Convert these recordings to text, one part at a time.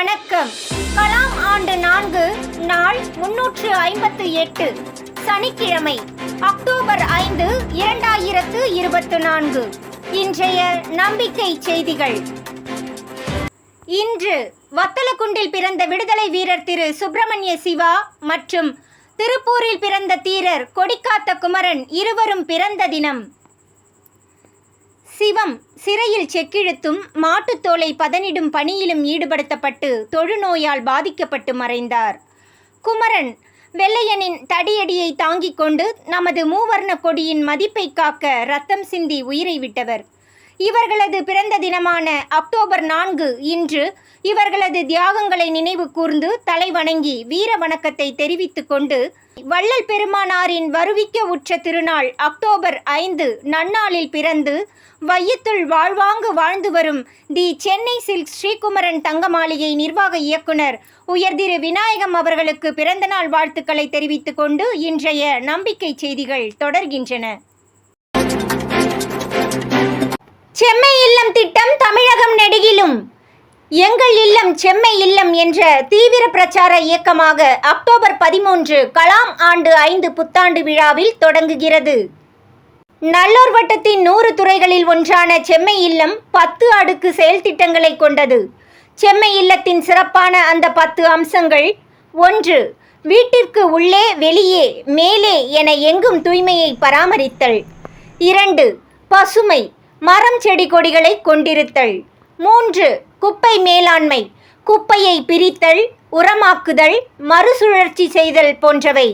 வணக்கம். கலாம் ஆண்டு நான்கு நாள் முன்னூற்று ஐம்பத்து எட்டு சனிக்கிழமை அக்டோபர் ஐந்து இரண்டாயிரத்து இருபத்து நான்கு. இன்றைய நம்பிக்கை செய்திகள். இன்று வத்தலக்குண்டில் பிறந்த விடுதலை வீரர் திரு சுப்பிரமணிய சிவா மற்றும் திருப்பூரில் பிறந்த தீரர் கொடிக்காத்த குமரன் இருவரும் பிறந்த தினம். சிவம் சிறையில் செக்கிழுத்தும் மாட்டுத்தோலை பதனிடும் பணியிலும் ஈடுபடுத்தப்பட்டு தொழுநோயால் பாதிக்கப்பட்டு மறைந்தார். குமரன் வெள்ளையனின் தடியடியை தாங்கிக் கொண்டு நமது மூவர்ண கொடியின் மதிப்பை காக்க ரத்தம் சிந்தி உயிரை விட்டவர். இவர்களது பிறந்த தினமான அக்டோபர் நான்கு இன்று இவர்களது தியாகங்களை நினைவு கூர்ந்து தலை வணங்கி வீர வணக்கத்தை தெரிவித்துக் கொண்டு வள்ளல் பெருமானாரின் வருவிக்க உற்ற திருநாள் அக்டோபர் ஐந்து நன்னாளில் பிறந்து வையத்துள் வாழ்வாங்கு வாழ்ந்து வரும் தி சென்னை சில்க் ஸ்ரீகுமரன் தங்க மாளிகை நிர்வாக இயக்குனர் உயர்திரு விநாயகம் அவர்களுக்கு பிறந்தநாள் வாழ்த்துக்களை தெரிவித்துக் கொண்டு இன்றைய நம்பிக்கை செய்திகள் தொடர்கின்றன. செம்மை இல்லம் திட்டம் தமிழகம் நெடுகிலும். எங்கள் இல்லம் செம்மை இல்லம் என்ற தீவிர பிரச்சார இயக்கமாக அக்டோபர் பதிமூன்று கலாம் ஆண்டு ஐந்து புத்தாண்டு விழாவில் தொடங்குகிறது. நல்லூர் வட்டத்தின் நூறு துறைகளில் ஒன்றான செம்மை இல்லம் பத்து அடுக்கு செயல் திட்டங்களை கொண்டது. செம்மை இல்லத்தின் சிறப்பான அந்த பத்து அம்சங்கள் ஒன்று வீட்டிற்கு உள்ளே வெளியே மேலே என எங்கும் தூய்மையை பராமரித்தல். இரண்டு பசுமை மரம் செடி கொடிகளை கொண்டிருத்தல். மூன்று குப்பை மேலாண்மை. குப்பையை பிரித்தல் உரமாக்குதல் மறுசுழற்சி செய்தல் போன்றவை.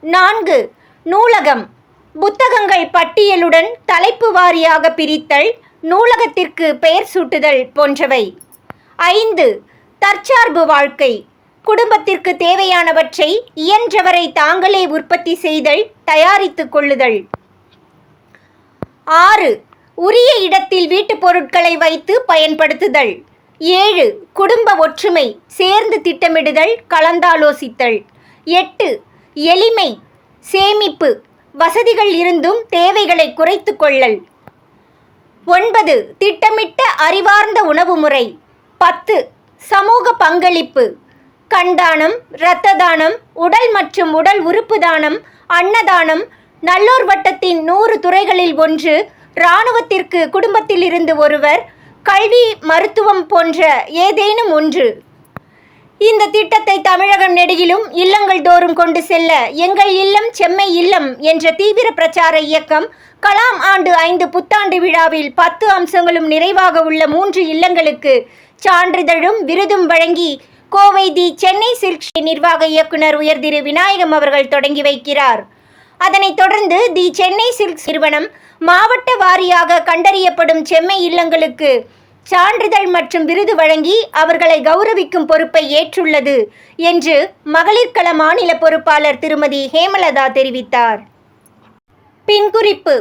நான்கு நூலகம். புத்தகங்கள் பட்டியலுடன் தலைப்பு வாரியாக பிரித்தல் நூலகத்திற்கு பெயர் சூட்டுதல் போன்றவை. ஐந்து தற்சார்பு வாழ்க்கை. குடும்பத்திற்கு தேவையானவற்றை இயன்றவரை தாங்களே உற்பத்தி செய்தல் தயாரித்துக் கொள்ளுதல். ஆறு உரிய இடத்தில் வீட்டுப் பொருட்களை வைத்து பயன்படுத்துதல். ஏழு குடும்ப ஒற்றுமை சேர்ந்து திட்டமிடுதல் கலந்தாலோசித்தல். எட்டு எளிமை சேமிப்பு வசதிகள் இருந்தும் தேவைகளை குறைத்து கொள்ளல். ஒன்பது திட்டமிட்ட அறிவார்ந்த உணவு முறை. பத்து சமூக பங்களிப்பு. கண்தானம் இரத்த தானம் உடல் மற்றும் உடல் உறுப்பு தானம் அன்னதானம் நல்லூர் வட்டத்தின் நூறு துறைகளில் ஒன்று இராணுவத்திற்கு குடும்பத்தில் இருந்து ஒருவர் கல்வி மருத்துவம் போன்ற ஏதேனும் ஒன்று. இந்த திட்டத்தை தமிழகம் நெடுகிலும் இல்லங்கள் தோறும் கொண்டு செல்ல எங்கள் இல்லம் செம்மை இல்லம் என்ற தீவிர பிரச்சார இயக்கம் கலாம் ஆண்டு ஐந்து புத்தாண்டு விழாவில் பத்து அம்சங்களும் நிறைவாக உள்ள மூன்று இல்லங்களுக்கு சான்றிதழும் விருதும் வழங்கி கோவை தி சென்னை சில்க் நிர்வாக இயக்குனர் உயர்திரு விநாயகம் அவர்கள் தொடங்கி வைக்கிறார். அதனைத் தொடர்ந்து தி சென்னை சில்க்ஸ் நிறுவனம் மாவட்ட வாரியாக கண்டறியப்படும் செம்மை இல்லங்களுக்கு சான்றிதழ் மற்றும் விருது வழங்கி அவர்களை கௌரவிக்கும் பொறுப்பை ஏற்றுள்ளது என்று மகளிர்கள மாநில பொறுப்பாளர் திருமதி ஹேமலதா தெரிவித்தார். பின்குறிப்பு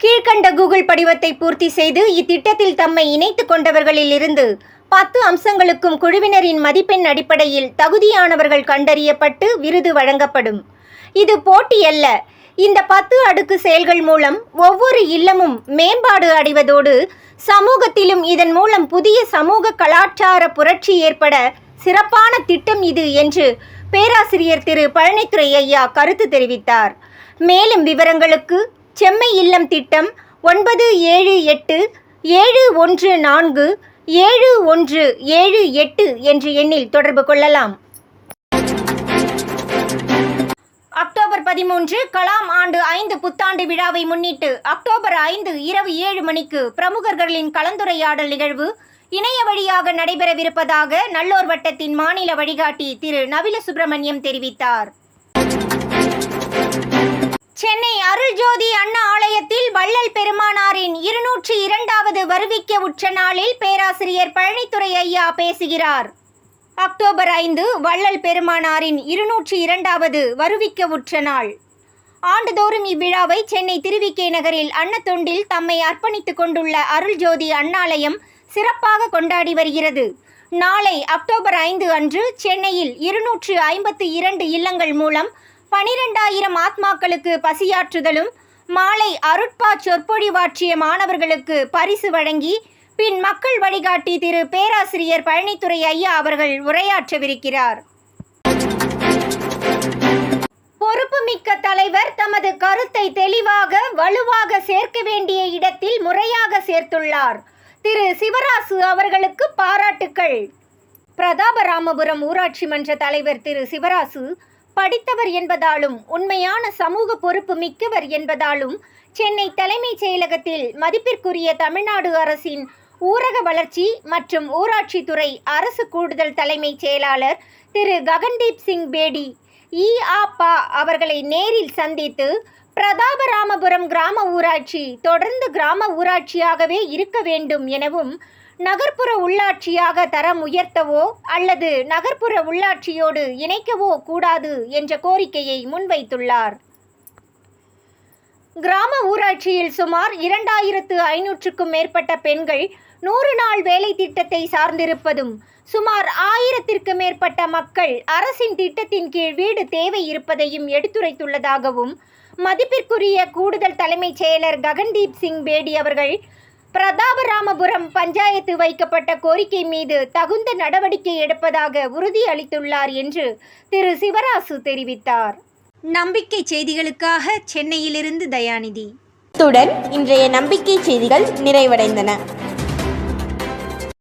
கீழ்கண்ட கூகுள் படிவத்தை பூர்த்தி செய்து இத்திட்டத்தில் தம்மை இணைத்துக் கொண்டவர்களில் இருந்து பத்து அம்சங்களுக்கும் குழுவினரின் மதிப்பெண் அடிப்படையில் தகுதியானவர்கள் கண்டறியப்பட்டு விருது வழங்கப்படும். இது போட்டி அல்ல. இந்த பத்து அடுக்கு செயல்கள் மூலம் ஒவ்வொரு இல்லமும் மேம்பாடு அடைவதோடு சமூகத்திலும் இதன் மூலம் புதிய சமூக கலாச்சார புரட்சி ஏற்பட சிறப்பான திட்டம் இது என்று பேராசிரியர் திரு பழனித்துறை ஐயா கருத்து தெரிவித்தார். மேலும் விவரங்களுக்கு செம்மை இல்லம் திட்டம் ஒன்பது ஏழு எட்டு ஏழு ஒன்று நான்கு ஏழு ஒன்று ஏழு எட்டு என்ற எண்ணில் தொடர்பு கொள்ளலாம். பதிமூன்று கலாம் ஆண்டு ஐந்து புத்தாண்டு விழாவை முன்னிட்டு அக்டோபர் ஐந்து இரவு ஏழு மணிக்கு பிரமுகர்களின் கலந்துரையாடல் நிகழ்வு இணைய வழியாக நடைபெறவிருப்பதாக நல்லோர் வட்டத்தின் மாநில வழிகாட்டி திரு நவில சுப்பிரமணியம் தெரிவித்தார். சென்னை அருள்ஜோதி அண்ணா ஆலயத்தில் வள்ளல் பெருமானாரின் இருநூற்றி இரண்டாவது வருவிக்க உற்ற நாளில் பேராசிரியர் பழனித்துறை ஐயா பேசுகிறார். அக்டோபர் ஐந்து வள்ளல் பெருமானாரின் இருநூற்றி இரண்டாவது வருவிக்க உற்ற நாள். ஆண்டுதோறும் இவ்விழாவை சென்னை திருவிக்கே நகரில் அன்னத்தொண்டில் தம்மை அர்ப்பணித்துக் கொண்டுள்ள அருள்ஜோதி அண்ணாலயம் சிறப்பாக கொண்டாடி வருகிறது. நாளை அக்டோபர் ஐந்து அன்று சென்னையில் இருநூற்று ஐம்பத்து இரண்டு இல்லங்கள் மூலம் பனிரெண்டாயிரம் ஆத்மாக்களுக்கு பசியாற்றுதலும் மாலை அருட்பா சொற்பொழிவாற்றிய மாணவர்களுக்கு பரிசு வழங்கி பின் மக்கள் வழிகாட்டி திரு பேராசிரியர் பழனித்துறை ஐயா அவர்கள் உரையாற்றவிருக்கிறார். பொறுப்புமிக்க தலைவர் தமது கருத்தை தெளிவாக வலுவாக சேர்க்க வேண்டிய இடத்தில் முறையாக சேர்த்துள்ளார். திரு சிவராசு அவர்களுக்கு பாராட்டுக்கள். பிரதாபராமபுரம் ஊராட்சி மன்ற தலைவர் திரு சிவராசு படித்தவர் என்பதாலும் உண்மையான சமூக பொறுப்பு மிக்கவர் என்பதாலும் சென்னை தலைமைச் செயலகத்தில் மதிப்பிற்குரிய தமிழ்நாடு அரசின் ஊரக வளர்ச்சி மற்றும் ஊராட்சித்துறை அரசு கூடுதல் தலைமைச் செயலாளர் திரு ககன்தீப் சிங் பேடி இஆபா அவர்களை நேரில் சந்தித்து பிரதாபராமபுரம் கிராம ஊராட்சி தொடர்ந்து கிராம ஊராட்சியாகவே இருக்க வேண்டும் எனவும் நகர்ப்புற உள்ளாட்சியாக தரம் உயர்த்தவோ அல்லது நகர்ப்புற உள்ளாட்சியோடு இணைக்கவோ கூடாது என்ற கோரிக்கையை முன்வைத்துள்ளார். கிராம ஊராட்சியில் சுமார் இரண்டாயிரத்து ஐநூற்றுக்கும் மேற்பட்ட பெண்கள் நூறு நாள் வேலை திட்டத்தை சார்ந்திருப்பதும் சுமார் ஆயிரத்திற்கு மேற்பட்ட மக்கள் அரசின் திட்டத்தின் கீழ் வீடு தேவை இருப்பதையும் எடுத்துரைத்துள்ளதாகவும் மதிப்பிற்குரிய கூடுதல் தலைமைச் செயலர் ககன்தீப் சிங் பேடி அவர்கள் பிரதாபராமபுரம் பஞ்சாயத்து வைக்கப்பட்ட கோரிக்கை மீது தகுந்த நடவடிக்கை எடுப்பதாக உறுதியளித்துள்ளார் என்று திரு சிவராசு தெரிவித்தார். நம்பிக்கை செய்திகளுக்காக சென்னையிலிருந்து தயாநிதி. இத்துடன் இன்றைய நம்பிக்கை செய்திகள் நிறைவடைந்தன.